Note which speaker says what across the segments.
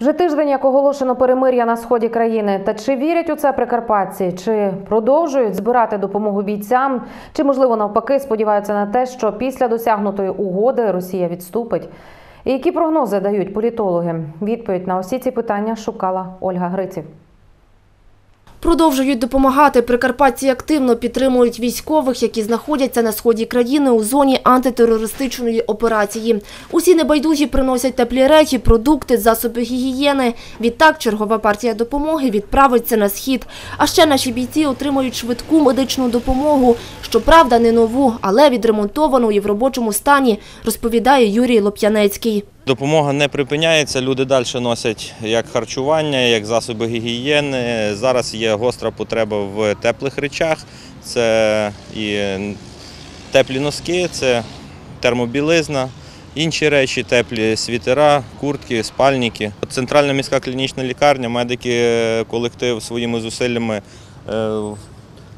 Speaker 1: Вже тиждень, як оголошено перемир'я на сході країни. Та чи вірять у це прикарпатці? Чи продовжують збирати допомогу бійцям? Чи можливо навпаки сподіваються на те, що після досягнутої угоди Росія відступить? І які прогнози дають політологи? Відповідь на усі ці питання шукала Ольга Гриців.
Speaker 2: Продовжують допомагати. Прикарпатці активно підтримують військових, які знаходяться на сході країни у зоні антитерористичної операції. Усі небайдужі приносять теплі речі, продукти, засоби гігієни. Відтак чергова партія допомоги відправиться на схід. А ще наші бійці отримують швидку медичну допомогу. Щоправда, не нову, але відремонтовану і в робочому стані, розповідає Юрій Лоп'янецький.
Speaker 3: Допомога не припиняється, люди далі носять як харчування, як засоби гігієни. Зараз є гостра потреба в теплих речах. Це і теплі носки, це термобілизна, інші речі, теплі світера, куртки, спальники. Центральна міська клінічна лікарня, медики, колектив своїми зусиллями е,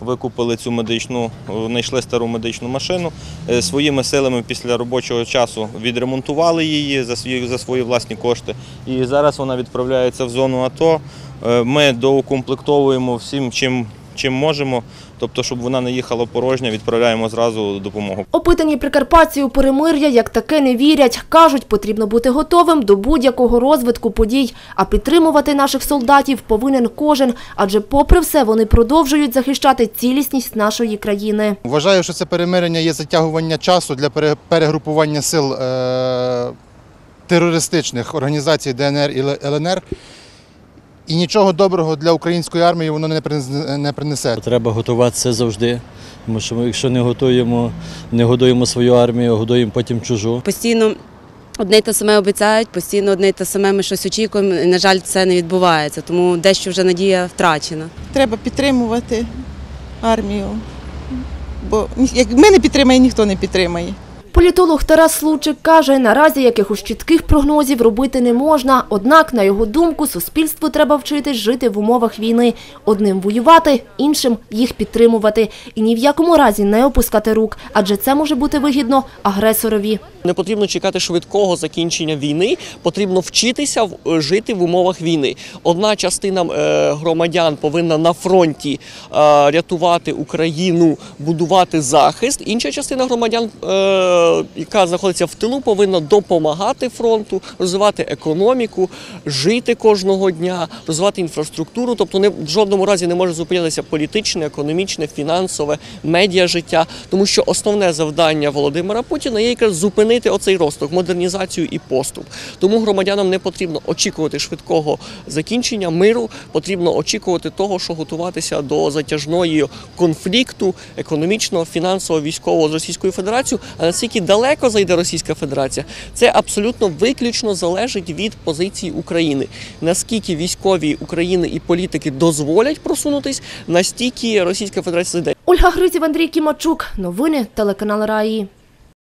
Speaker 3: викупили цю медичну, знайшли стару медичну машину. Е, Своїми силами після робочого часу відремонтували її за свої, за свої власні кошти. І зараз вона відправляється в зону АТО. Е, Ми доукомплектовуємо всім, чим, чим можемо. Тобто, щоб вона не їхала порожня, відправляємо зразу допомогу.
Speaker 2: Опитані прикарпатці у перемир'я як таке не вірять. Кажуть, потрібно бути готовим до будь-якого розвитку подій. А підтримувати наших солдатів повинен кожен, адже попри все вони продовжують захищати цілісність нашої країни.
Speaker 4: Вважаю, що це перемирення є затягування часу для пере- перегрупування сил е- терористичних організацій ДНР і ЛНР. І нічого доброго для української армії воно не принесе.
Speaker 5: Треба готуватися завжди. Тому що ми, якщо не готуємо, не годуємо свою армію, годуємо потім чужу.
Speaker 6: Постійно одне й те саме обіцяють, постійно одне й те саме ми щось очікуємо. І, на жаль, це не відбувається, тому дещо вже надія втрачена.
Speaker 7: Треба підтримувати армію. Бо ні- як ми не підтримаємо, ніхто не підтримає.
Speaker 2: Політолог Тарас Лучик каже, наразі якихось чітких прогнозів робити не можна. Однак, на його думку, суспільству треба вчитись жити в умовах війни. Одним воювати, іншим їх підтримувати. І ні в якому разі не опускати рук, адже це може бути вигідно агресорові.
Speaker 8: Не потрібно чекати швидкого закінчення війни, потрібно вчитися в- жити в умовах війни. Одна частина е, громадян повинна на фронті е, рятувати Україну, будувати захист. Інша частина громадян, е, яка знаходиться в тилу, повинна допомагати фронту, розвивати економіку, жити кожного дня, розвивати інфраструктуру. Тобто не в жодному разі не може зупинятися політичне, економічне, фінансове, медіа життя, тому що основне завдання Володимира Путіна є якраз зупинити оцей росток, модернізацію і поступ. Тому громадянам не потрібно очікувати швидкого закінчення миру, потрібно очікувати того, що готуватися до затяжної конфлікту економічного, фінансового, військового з Російською Федерацією. А наскільки далеко зайде Російська Федерація, це абсолютно виключно залежить від позиції України. Наскільки військові України і політики дозволять просунутись, настільки Російська Федерація зайде.
Speaker 2: Ольга Гриців, Андрій Кімачук. Новини телеканал Раї.